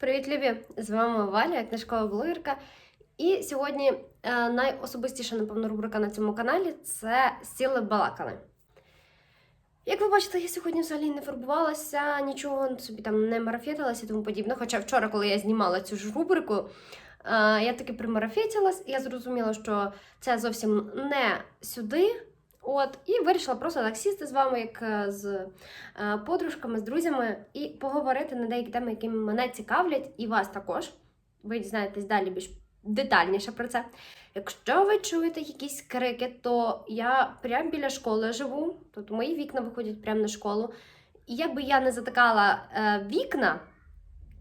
Привіт, любі! З вами Валя, книжкова блогерка. І сьогодні е, найособистіша, напевно, рубрика на цьому каналі це сіли балакали. Як ви бачите, я сьогодні взагалі не фарбувалася, нічого собі там не марафетилася і тому подібне. Хоча вчора, коли я знімала цю ж рубрику, е, я таки примарафетилась, і я зрозуміла, що це зовсім не сюди. От, і вирішила просто так сісти з вами, як е, з е, подружками, з друзями, і поговорити на деякі теми, які мене цікавлять, і вас також. Ви дізнаєтесь далі більш детальніше про це. Якщо ви чуєте якісь крики, то я прямо біля школи живу, тобто мої вікна виходять прямо на школу. І якби я не затикала е, вікна,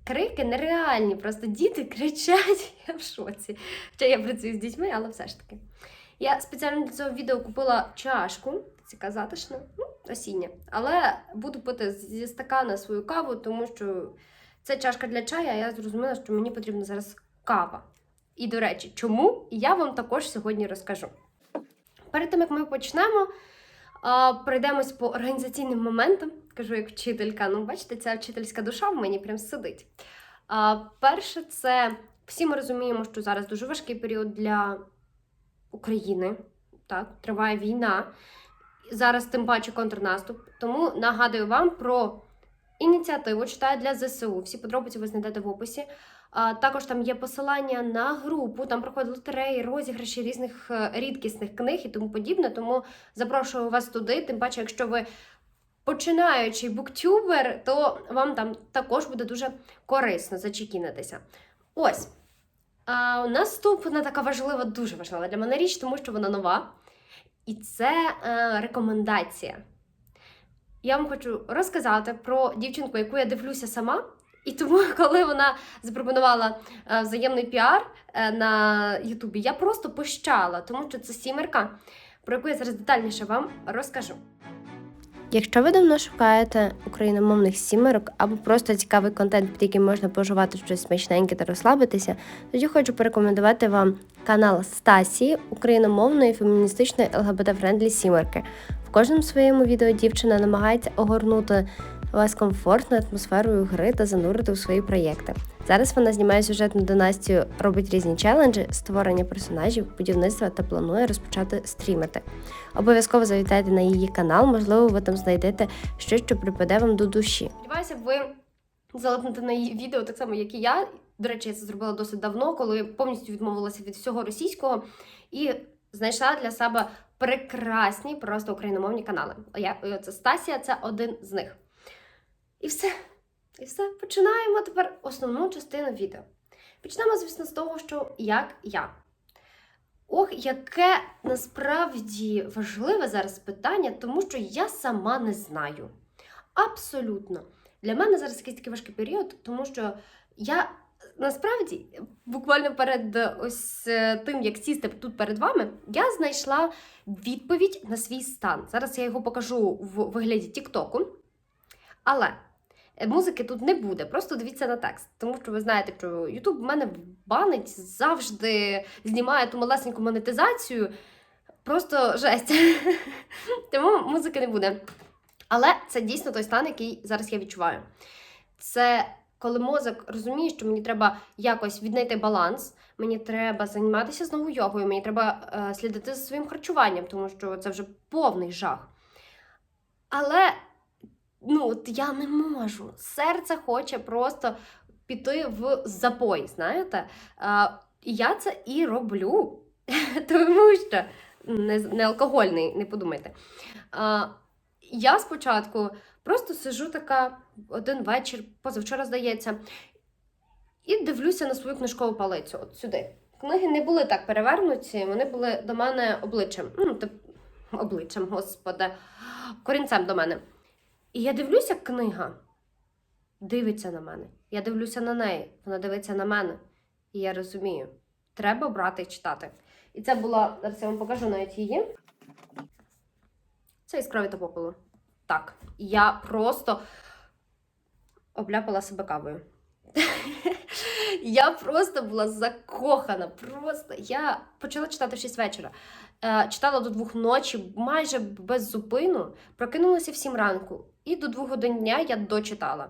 крики нереальні, просто діти кричать, я в шоці. Хоча я працюю з дітьми, але все ж таки. Я спеціально для цього відео купила чашку, така затишна, ну, осіння. Але буду пити зі стакана свою каву, тому що це чашка для чаю, а я зрозуміла, що мені потрібна зараз кава. І, до речі, чому я вам також сьогодні розкажу. Перед тим, як ми почнемо, пройдемось по організаційним моментам. Кажу, як вчителька. Ну, бачите, ця вчительська душа в мені прям сидить. Перше, це всі ми розуміємо, що зараз дуже важкий період для України. Так, триває війна. Зараз тим паче контрнаступ. Тому нагадую вам про ініціативу читаю для ЗСУ. Всі подробиці ви знайдете в описі. А, також там є посилання на групу, там проходять лотереї, розіграші різних е, рідкісних книг і тому подібне. Тому запрошую вас туди. Тим паче, якщо ви починаючий буктюбер, то вам там також буде дуже корисно зачекінитися. Ось. А, наступна така важлива, дуже важлива для мене річ, тому що вона нова. І це е, рекомендація. Я вам хочу розказати про дівчинку, яку я дивлюся сама. І тому, коли вона запропонувала е, взаємний піар е, на Ютубі, я просто пощала, тому що це сімерка, про яку я зараз детальніше вам розкажу. Якщо ви давно шукаєте україномовних сімерок або просто цікавий контент, під яким можна поживати щось смачненьке та розслабитися, тоді хочу порекомендувати вам канал Стасії україномовної феміністичної ЛГБТ-френдлі сімерки. В кожному своєму відео дівчина намагається огорнути вас комфортною атмосферою гри та занурити у свої проєкти. Зараз вона знімає сюжетну династію, робить різні челенджі, створення персонажів, будівництва та планує розпочати стрімити. Обов'язково завітайте на її канал, можливо, ви там знайдете щось, що припаде вам до душі. Сподіваюся, ви залипнете на її відео так само, як і я. До речі, я це зробила досить давно, коли повністю відмовилася від всього російського і знайшла для себе прекрасні просто україномовні канали. Я це Стасія, це один з них. І все. І все. Починаємо тепер основну частину відео. Почнемо, звісно, з того, що як я. Ох, яке насправді важливе зараз питання, тому що я сама не знаю. Абсолютно. Для мене зараз якийсь такий важкий період, тому що я насправді буквально перед ось е, тим, як сісти тут перед вами, я знайшла відповідь на свій стан. Зараз я його покажу в вигляді Тіктоку. Але е, музики тут не буде, просто дивіться на текст. Тому що ви знаєте, що YouTube мене банить, завжди знімає ту малесеньку монетизацію. Просто жесть. Тому музики не буде. Але це дійсно той стан, який зараз я відчуваю. Це коли мозок розуміє, що мені треба якось віднайти баланс, мені треба займатися знову йогою, мені треба е, слідити за своїм харчуванням, тому що це вже повний жах. Але ну, от я не можу. Серце хоче просто піти в запой, знаєте? І я це і роблю, тому що не, не алкогольний, не подумайте. Е, я спочатку просто сижу така один вечір, позавчора здається, і дивлюся на свою книжкову палицю от сюди. Книги не були так перевернуті, вони були до мене обличчям. Ну, тип, обличчям, господи, корінцем до мене. І я дивлюся, книга дивиться на мене. Я дивлюся на неї, вона дивиться на мене. І я розумію, треба брати і читати. І це була, зараз я вам покажу навіть її. Це із крові та. Так, я просто обляпала себе кавою. Я просто була закохана. Просто я почала читати в 6 вечора. Е, читала до двох ночі, майже без зупину, прокинулася в 7 ранку. І до двох годин дня я дочитала.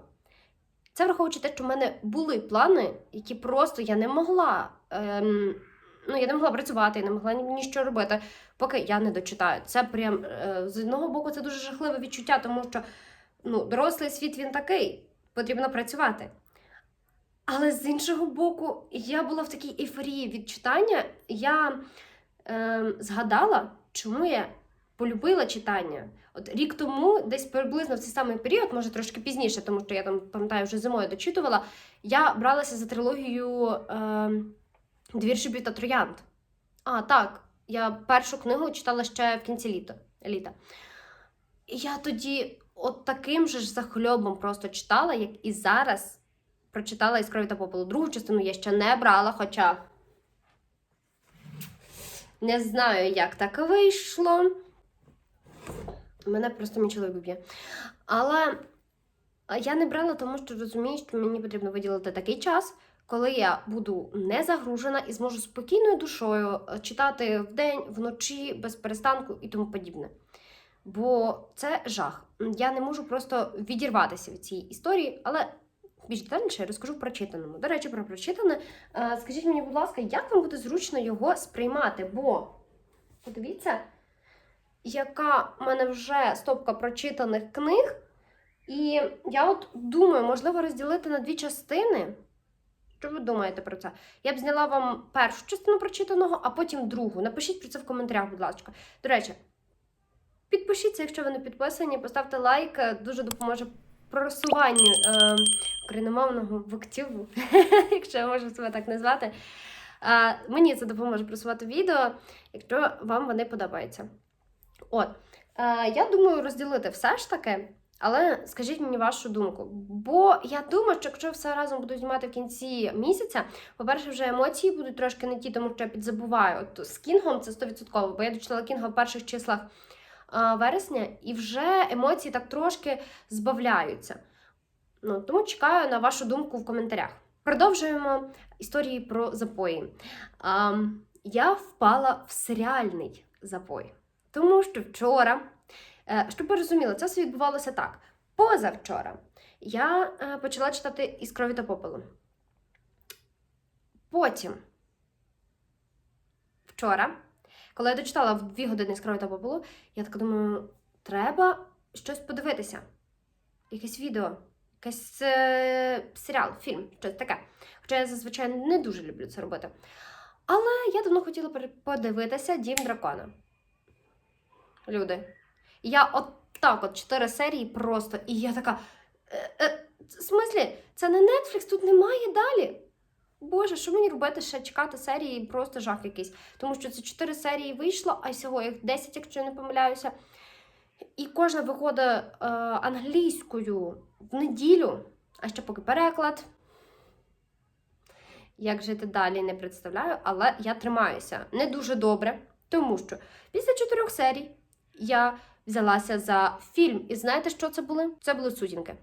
Це враховуючи те, що в мене були плани, які просто я не могла. Ем, ну, я не могла працювати, я не могла нічого робити, поки я не дочитаю. Це прям е, з одного боку, це дуже жахливе відчуття, тому що ну, дорослий світ він такий, потрібно працювати. Але з іншого боку, я була в такій ейфорії від читання. Я е, згадала, чому я полюбила читання. От рік тому, десь приблизно в цей самий період, може трошки пізніше, тому що я там пам'ятаю, вже зимою дочитувала. Я бралася за трилогію е, Двір шибів та троянд. А, так. Я першу книгу читала ще в кінці літа. літа. І я тоді от таким же ж захльобом просто читала, як і зараз прочитала із та попелу. Другу частину я ще не брала, хоча не знаю, як так вийшло. Мене просто мій чоловік б'є. Але я не брала, тому що розумію, що мені потрібно виділити такий час, коли я буду не загружена і зможу спокійною душою е, читати вдень, вночі, без перестанку і тому подібне. Бо це жах. Я не можу просто відірватися від цієї історії, але більш детальніше я розкажу в прочитаному. До речі, про прочитане. Е, Скажіть мені, будь ласка, як вам буде зручно його сприймати? Бо подивіться, яка в мене вже стопка прочитаних книг. І я от думаю, можливо, розділити на дві частини. Що ви думаєте про це? Я б зняла вам першу частину прочитаного, а потім другу. Напишіть про це в коментарях, будь ласка. До речі, підпишіться, якщо ви не підписані, поставте лайк, е, дуже допоможе просуванню е, україномовного вактиву, якщо я можу себе так назвати. Е, мені це допоможе просувати відео, якщо вам вони подобаються. От, е, я думаю розділити все ж таки. Але скажіть мені вашу думку. Бо я думаю, що якщо все разом буду знімати в кінці місяця, по-перше, вже емоції будуть трошки не ті, тому що я підзабуваю. От з Кінгом це 100%, бо я дочитала Кінга в перших числах вересня, і вже емоції так трошки збавляються. Ну, тому чекаю на вашу думку в коментарях. Продовжуємо історії про запої. А, я впала в серіальний запой, тому що вчора. Е, Щоб ви розуміли, це все відбувалося так. Позавчора я е, почала читати із крові та попелу. Потім, вчора, коли я дочитала в дві години з та попелу, я така думаю, треба щось подивитися. Якесь відео, якийсь е, серіал, фільм, щось таке. Хоча я зазвичай не дуже люблю це робити. Але я давно хотіла подивитися Дім дракона. Люди. Я от так, от чотири серії просто, і я така. Е, е, в смислі, це не Netflix, тут немає далі. Боже, що мені робити ще чекати серії, просто жах якийсь. Тому що це чотири серії вийшло, а всього їх 10, якщо я не помиляюся. І кожна виходить е, англійською в неділю, а ще поки переклад. Як жити далі, не представляю, але я тримаюся не дуже добре, тому що після чотирьох серій я взялася за фільм. І знаєте, що це були? Це були сутінки.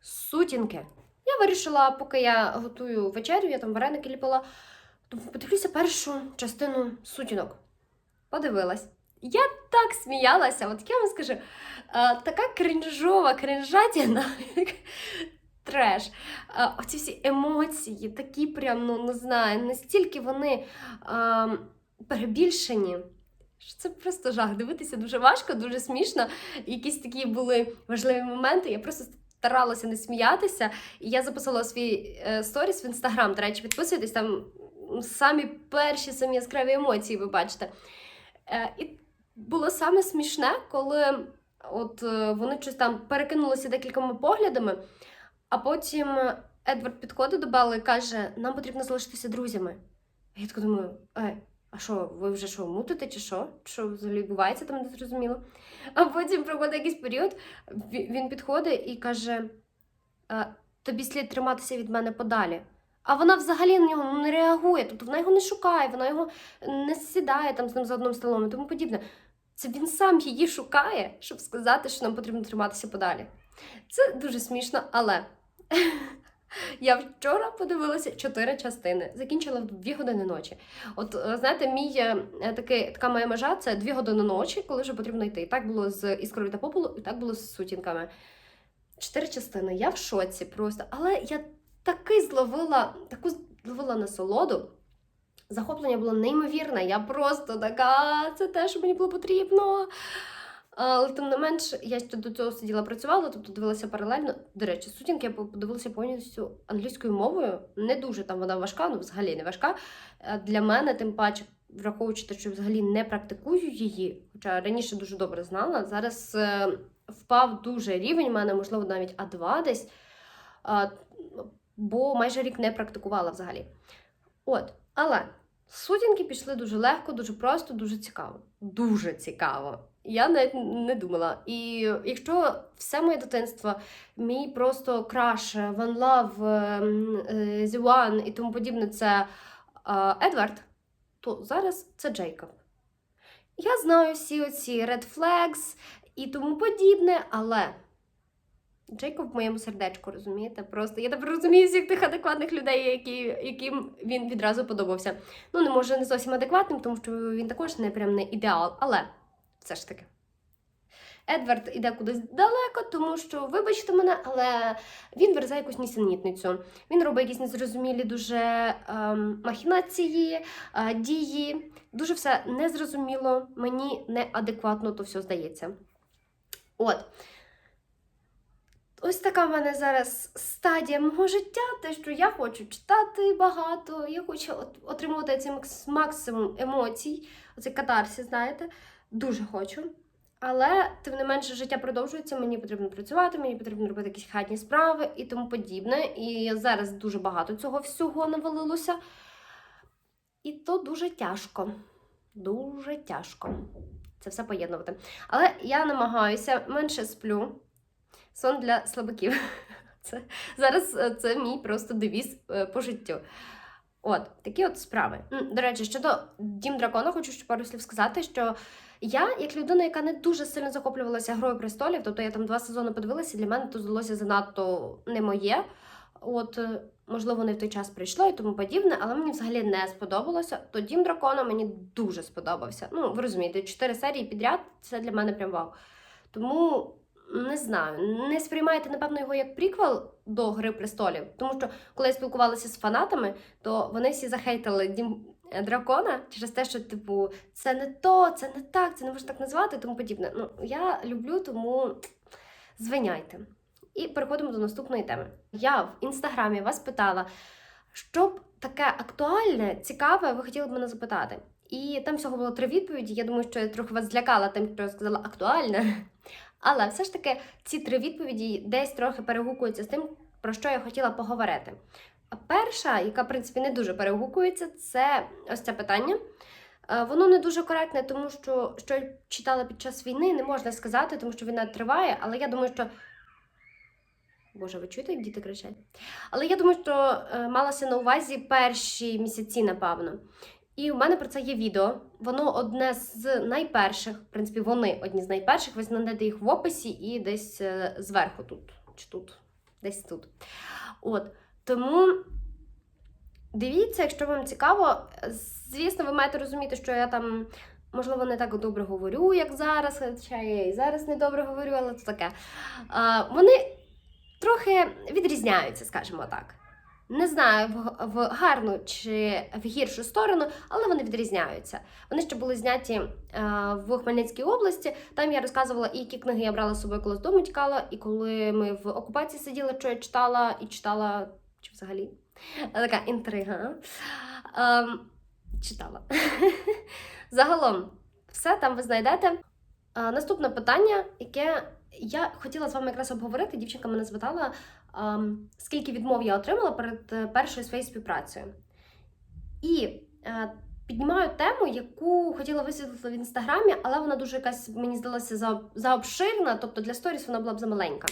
Сутінки. Я вирішила, поки я готую вечерю, я там вареники ліпила, подивлюся першу частину сутінок. Подивилась. Я так сміялася, от я вам скажу, е, така кринжова кринжатіна, треш. Е, Оці всі емоції, такі прям, ну не знаю, настільки вони е, перебільшені. Що це просто жах. Дивитися дуже важко, дуже смішно. Якісь такі були важливі моменти. Я просто старалася не сміятися. І я записала свій е, сторіс в інстаграм. До речі, підписуйтесь там самі перші, самі яскраві емоції, ви бачите. Е, і було саме смішне, коли от е, вони щось там перекинулися декількома поглядами, а потім Едвард підходить до Белли і каже: нам потрібно залишитися друзями. Я така думаю, е, а що, ви вже що, мутите чи що? Що взагалі відбувається там не зрозуміло? А потім проходить якийсь період, він підходить і каже: тобі слід триматися від мене подалі. А вона взагалі на нього ну, не реагує, тобто вона його не шукає, вона його не сідає там з ним за одним столом і тому подібне. Це він сам її шукає, щоб сказати, що нам потрібно триматися подалі. Це дуже смішно, але я вчора подивилася чотири частини, закінчила в дві години ночі. От е, знаєте, мій е, такий, така моя межа це дві години ночі, коли вже потрібно йти. Так було з іскрою та попелу, і так було з сутінками. чотири частини. Я в шоці просто. Але я таки зловила, таку зловила насолоду. Захоплення було неймовірне. Я просто така, це те, що мені було потрібно. Але тим не менш, я до цього сиділа працювала, тобто дивилася паралельно. До речі, сутінки я подивилася повністю англійською мовою. Не дуже там вона важка, ну взагалі не важка. Е, Для мене, тим паче, враховуючи те, що взагалі не практикую її, хоча раніше дуже добре знала. Зараз е, впав дуже рівень, у мене, можливо, навіть А2 десь, бо майже рік не практикувала взагалі. От, але сутінки пішли дуже легко, дуже просто, дуже цікаво. Дуже цікаво. Я навіть не думала. І якщо все моє дитинство, мій просто краш, One Love, ем, е, The One і тому подібне, це е, Едвард, то зараз це Джейкоб. Я знаю всі оці Red Flags і тому подібне, але Джейкоб в моєму сердечку, розумієте? Просто я тепер розумію всіх тих адекватних людей, які, яким він відразу подобався. Ну, не може не зовсім адекватним, тому що він також не прям не ідеал, але все ж таки. Едвард іде кудись далеко, тому що, вибачте мене, але він вирізає якусь нісенітницю. Він робить якісь незрозумілі дуже ем, махінації, е, дії. Дуже все незрозуміло, мені неадекватно то все здається. От. Ось така в мене зараз стадія мого життя, те, що я хочу читати багато, я хочу отримувати цей максимум емоцій, оцей катарсис, знаєте, дуже хочу. Але, тим не менше, життя продовжується, мені потрібно працювати, мені потрібно робити якісь хатні справи і тому подібне. І зараз дуже багато цього всього навалилося. І то дуже тяжко. Дуже тяжко це все поєднувати. Але я намагаюся менше сплю. Сон для слабаків. Це, зараз е, це мій просто девіз е, по життю. От, такі от справи. До речі, щодо Дім Дракона, хочу ще пару слів сказати, що я, як людина, яка не дуже сильно захоплювалася Грою престолів, тобто я там два сезони подивилася, для мене то здалося занадто не моє. От, е, можливо, не в той час прийшло і тому подібне, але мені взагалі не сподобалося. То Дім Дракона мені дуже сподобався. Ну, ви розумієте, чотири серії підряд це для мене прям вау. Тому не знаю, не сприймайте, напевно, його як приквел до Гри престолів. Тому що, коли я спілкувалася з фанатами, то вони всі захейтили Дім Дракона через те, що, типу, це не то, це не так, це не можна так назвати, тому подібне. Ну, я люблю, тому звиняйте. І переходимо до наступної теми. Я в інстаграмі вас питала, що б таке актуальне, цікаве, ви хотіли б мене запитати. І там всього було три відповіді. Я думаю, що я трохи вас злякала тим, що я сказала актуальне. Але все ж таки ці три відповіді десь трохи перегукуються з тим, про що я хотіла поговорити. Перша, яка, в принципі, не дуже перегукується, це ось це питання. Е, Воно не дуже коректне, тому що що я читала під час війни, не можна сказати, тому що війна триває, але я думаю, що. Боже, ви чуєте, як діти кричать? Але я думаю, що е, малося на увазі перші місяці, напевно. І у мене про це є відео. Воно одне з найперших, в принципі, вони одні з найперших. Ви знайдете їх в описі і десь е, зверху тут. Чи тут? Десь тут. От. Тому дивіться, якщо вам цікаво. Звісно, ви маєте розуміти, що я там, можливо, не так добре говорю, як зараз. Хоча я і зараз не добре говорю, але це таке. А, вони трохи відрізняються, скажімо так. Не знаю в, в гарну чи в гіршу сторону, але вони відрізняються. Вони ще були зняті е, в Хмельницькій області. Там я розказувала, і які книги я брала з собою, коли з дому тікала, і коли ми в окупації сиділи, що я читала і читала, чи взагалі така інтрига. Ем, читала. Загалом, все там ви знайдете. А, наступне питання, яке я хотіла з вами якраз обговорити. Дівчинка мене запитала, ем, скільки відмов я отримала перед е, першою своєю співпрацею. І е, піднімаю тему, яку хотіла висвітлити в інстаграмі, але вона дуже якась, мені здалася, за, заобширна, тобто для сторіс вона була б замаленька.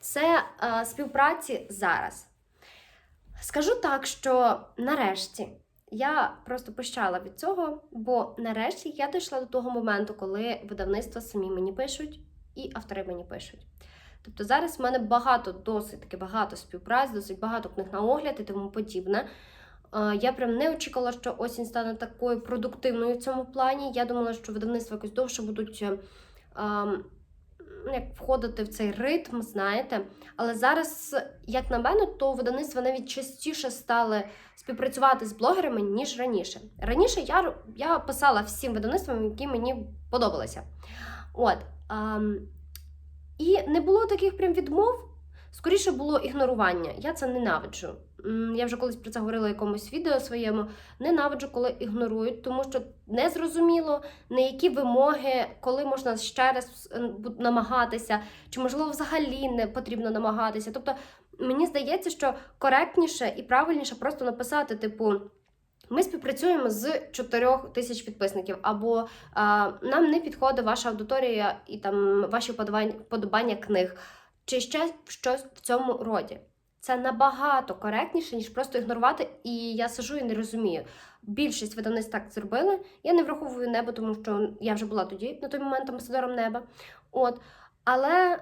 Це е, співпраці зараз. Скажу так, що нарешті я просто пощала від цього, бо нарешті я дійшла до того моменту, коли видавництва самі мені пишуть і автори мені пишуть. Тобто зараз в мене багато, досить таки багато співпраць, досить багато книг на огляд і тому подібне. Я прям не очікувала, що осінь стане такою продуктивною в цьому плані. Я думала, що видавництва якось довше будуть ем, як входити в цей ритм, знаєте. Але зараз, як на мене, то видавництва навіть частіше стали співпрацювати з блогерами, ніж раніше. Раніше я, я писала всім видавництвам, які мені подобалися. От. ем, і не було таких прям відмов. Скоріше було ігнорування. Я це ненавиджу. Я вже колись про це говорила в якомусь відео своєму. Ненавиджу, коли ігнорують, тому що не зрозуміло, на які вимоги, коли можна ще раз е, намагатися, чи можливо взагалі не потрібно намагатися. Тобто мені здається, що коректніше і правильніше просто написати, типу. Ми співпрацюємо з 4 тисяч підписників, або а, нам не підходить ваша аудиторія і там ваші вподобання, вподобання книг, чи ще щось в цьому роді. Це набагато коректніше, ніж просто ігнорувати, і я сижу і не розумію. Більшість видавництв так зробили. Я не враховую небо, тому що я вже була тоді, на той момент амбасадором неба. От. Але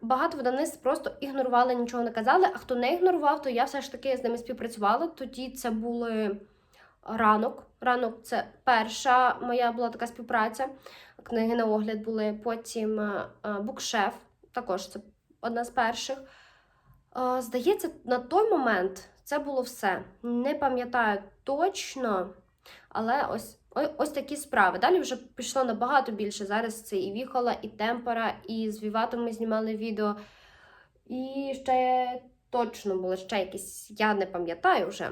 багато видавництв просто ігнорували, нічого не казали. А хто не ігнорував, то я все ж таки з ними співпрацювала. Тоді це були ранок. Ранок це перша моя була така співпраця. Книги на огляд були. Потім е, е, букшеф, також це одна з перших. Здається, на той момент це було все. Не пам'ятаю точно, але ось, ось такі справи. Далі вже пішло набагато більше. Зараз це і Віхола, і Темпора, і з Віватом ми знімали відео. І ще точно були ще якісь, я не пам'ятаю вже.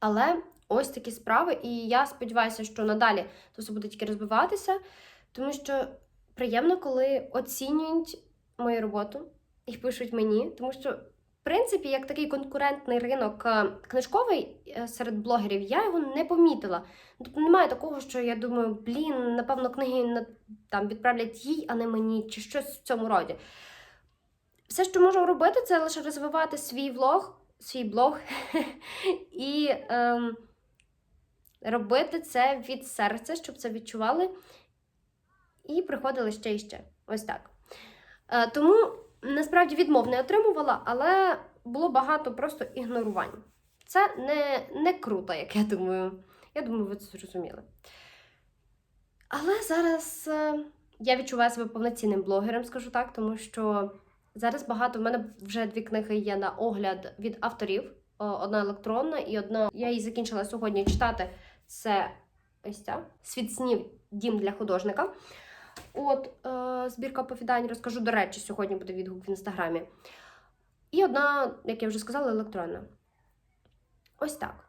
Але ось такі справи, і я сподіваюся, що надалі це все буде тільки розвиватися, тому що приємно, коли оцінюють мою роботу і пишуть мені, тому що, в принципі, як такий конкурентний ринок е, книжковий е, серед блогерів, я його не помітила. Тобто немає такого, що я думаю, блін, напевно, книги там відправлять їй, а не мені, чи щось в цьому роді. Все, що можу робити, це лише розвивати свій влог, свій блог і ем, робити це від серця, щоб це відчували. І приходили ще і ще. Ось так. Е, тому насправді відмов не отримувала, але було багато просто ігнорувань. Це не, не круто, як я думаю. Я думаю, ви це зрозуміли. Але зараз е, я відчуваю себе повноцінним блогером, скажу так, тому що зараз багато в мене вже дві книги є на огляд від авторів. Одна електронна і одна. Я її закінчила сьогодні читати. Це ось ця Світ снів Дім для художника. От е, збірка оповідань розкажу. До речі, сьогодні буде відгук в інстаграмі. І одна, як я вже сказала, електронна. Ось так.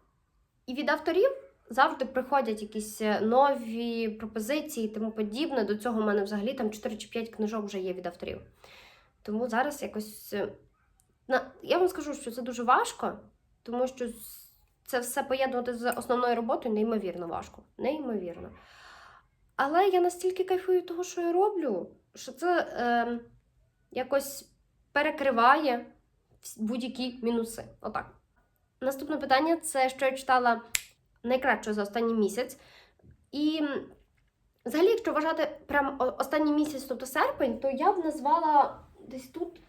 І від авторів завжди приходять якісь е, нові пропозиції і тому подібне. До цього в мене взагалі там 4 чи 5 книжок вже є від авторів. Тому зараз якось. е. Я вам скажу, що це дуже важко, тому що це все поєднувати з основною роботою неймовірно важко. Неймовірно. Але я настільки кайфую того, що я роблю, що це е, якось перекриває будь-які мінуси. Отак. Наступне питання це що я читала найкраще за останній місяць. І взагалі, якщо вважати прям останній місяць, тобто серпень, то я б назвала десь тут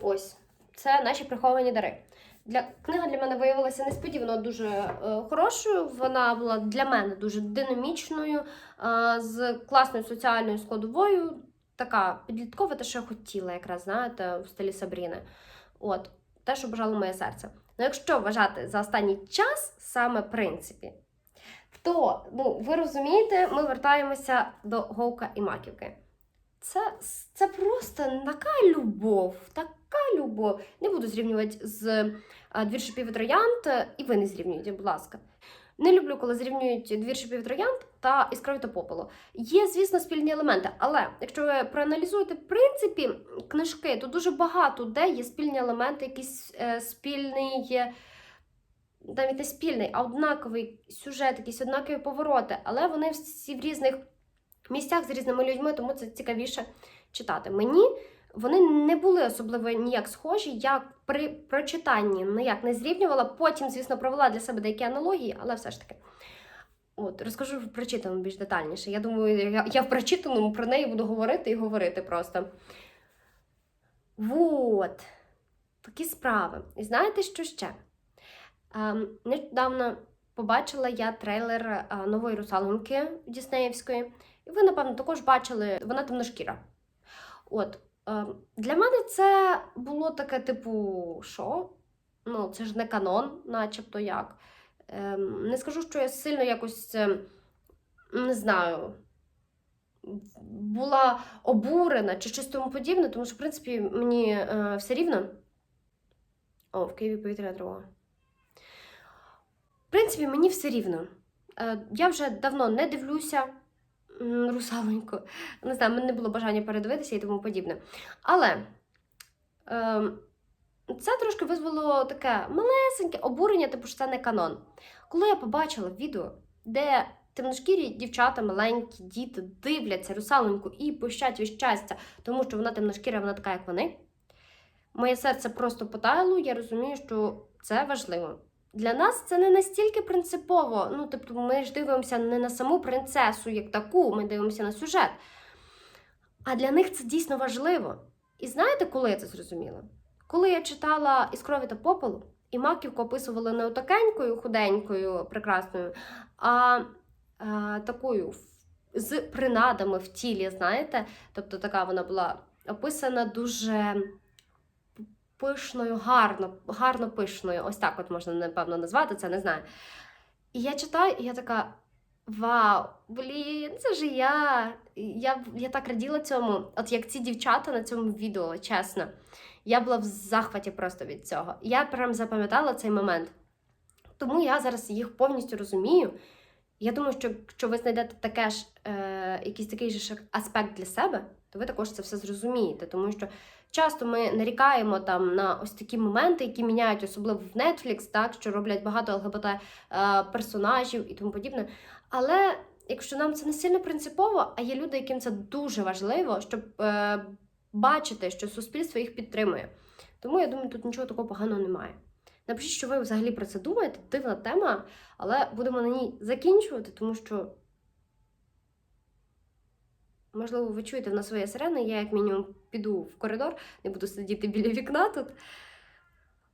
ось. Це наші приховані дари. Для книга для мене виявилася несподівано дуже е, хорошою. Вона була для мене дуже динамічною, е, з класною соціальною складовою. Така підліткова, те, що я хотіла, якраз знаєте, в стилі Сабріни. От, те, що бажало моє серце. Ну, якщо вважати за останній час, саме в принципі, то ну, ви розумієте, ми вертаємося до Говка і Маківки. Це, це просто така любов, така любов. Не буду зрівнювати з а, двір шипів е, і ви не зрівнюєте, будь ласка. Не люблю, коли зрівнюють двір шипів та іскрові та попелу. Є, звісно, спільні елементи, але якщо ви проаналізуєте в принципі книжки, то дуже багато де є спільні елементи, якийсь е, спільний. е, Навіть не спільний, а однаковий сюжет, якісь однакові повороти, але вони всі в різних місцях з різними людьми, тому це цікавіше читати. Мені вони не були особливо ніяк схожі. Я при прочитанні ніяк не зрівнювала. Потім, звісно, провела для себе деякі аналогії, але все ж таки. От, розкажу в прочитаному більш детальніше. Я думаю, я, я в прочитаному про неї буду говорити і говорити просто. Вот. Такі справи. І знаєте, що ще? Ем, нещодавно побачила я трейлер е, нової русалоньки Діснеївської. І ви, напевно, також бачили, вона темношкіра. От. Е, для мене це було таке, типу, що? Ну, це ж не канон, начебто як. Е, не скажу, що я сильно якось е, не знаю. Була обурена чи щось тому подібне, тому що, в принципі, мені е, все рівно. О, в Києві повітряна тривога. В принципі, мені все рівно. Е, я вже давно не дивлюся м. Не знаю, мене не було бажання передивитися і тому подібне. Але е, це трошки визвало таке малесеньке обурення, типу, що це не канон. Коли я побачила відео, де темношкірі дівчата, маленькі діти дивляться русалоньку і пищать від щастя, тому що вона темношкіра, вона така, як вони. Моє серце просто потаяло, я розумію, що це важливо. Для нас це не настільки принципово. Ну, тобто, ми ж дивимося не на саму принцесу як таку, ми дивимося на сюжет. А для них це дійсно важливо. І знаєте, коли я це зрозуміла? Коли я читала із крові та попелу, і маківку описували не отакенькою, худенькою, прекрасною, а, а такою з принадами в тілі, знаєте? Тобто така вона була описана дуже пишною, гарно, гарно пишною. Ось так от можна, напевно, назвати це, не знаю. І я читаю, і я така. Вау, блін, це ж я. я. Я так раділа цьому, от як ці дівчата на цьому відео, чесно. Я була в захваті просто від цього. Я прям запам'ятала цей момент. Тому я зараз їх повністю розумію. Я думаю, що якщо ви знайдете таке ж, е, якийсь такий же аспект для себе, то ви також це все зрозумієте. Тому що часто ми нарікаємо там на ось такі моменти, які міняють, особливо в Netflix, так, що роблять багато ЛГБТ е, персонажів і тому подібне. Але якщо нам це не сильно принципово, а є люди, яким це дуже важливо, щоб е, бачити, що суспільство їх підтримує. Тому я думаю, тут нічого такого поганого немає. Напишіть, що ви взагалі про це думаєте, дивна тема, але будемо на ній закінчувати, тому що, можливо, ви чуєте в нас своє сирени, я як мінімум піду в коридор, не буду сидіти біля вікна тут.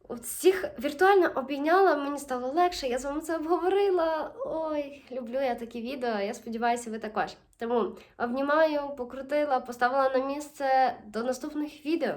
От всіх віртуально обійняла, мені стало легше, я з вами це обговорила. Ой, люблю я такі відео, я сподіваюся, ви також. Тому обнімаю, покрутила, поставила на місце до наступних відео.